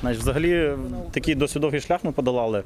Значить, взагалі такий досить довгий шлях ми подолали.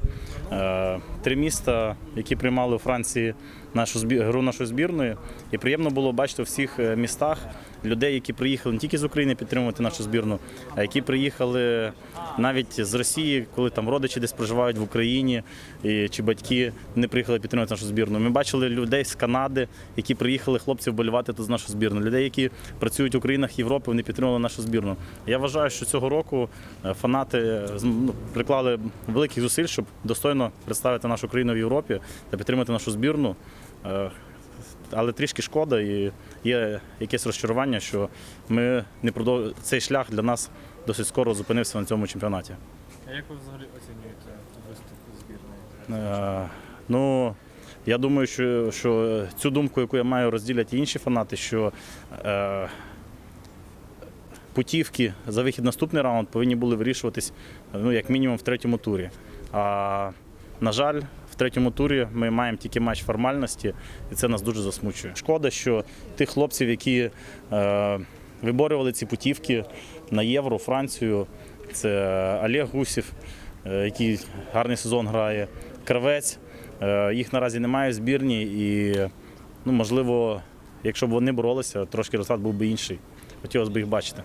Е, Три міста, які приймали у Франції нашу збір, гру нашої збірної. І приємно було бачити у всіх е, містах людей, які приїхали не тільки з України підтримувати нашу збірну, а які приїхали навіть з Росії, коли там родичі десь проживають в Україні, і, чи батьки не приїхали підтримувати нашу збірну. Ми бачили людей з Канади, які приїхали хлопці вболівати тут з нашу збірну. Людей, які працюють у країнах Європи, вони підтримували нашу збірну. Я вважаю, що цього року е, фанати е, ну, приклали великих зусиль, щоб достойно представити нашу країну в Європі та підтримати нашу збірну. Але трішки шкода і є якесь розчарування, що ми не продов... цей шлях для нас досить скоро зупинився на цьому чемпіонаті. А як ви взагалі оцінюєте виступ збірної? Е, Ну, я думаю, що, що цю думку, яку я маю, розділять і інші фанати, що е, путівки за вихід наступний раунд повинні були вирішуватись ну, як мінімум в третьому турі. А на жаль, третьому турі ми маємо тільки матч формальності, і це нас дуже засмучує. Шкода, що тих хлопців, які е, виборювали ці путівки на Євро, Францію, це Олег Гусів, е, який гарний сезон грає, Кравець. Е, Їх наразі немає в збірні, і ну, можливо, якщо б вони боролися, трошки результат був би інший. Хотілося б їх бачити.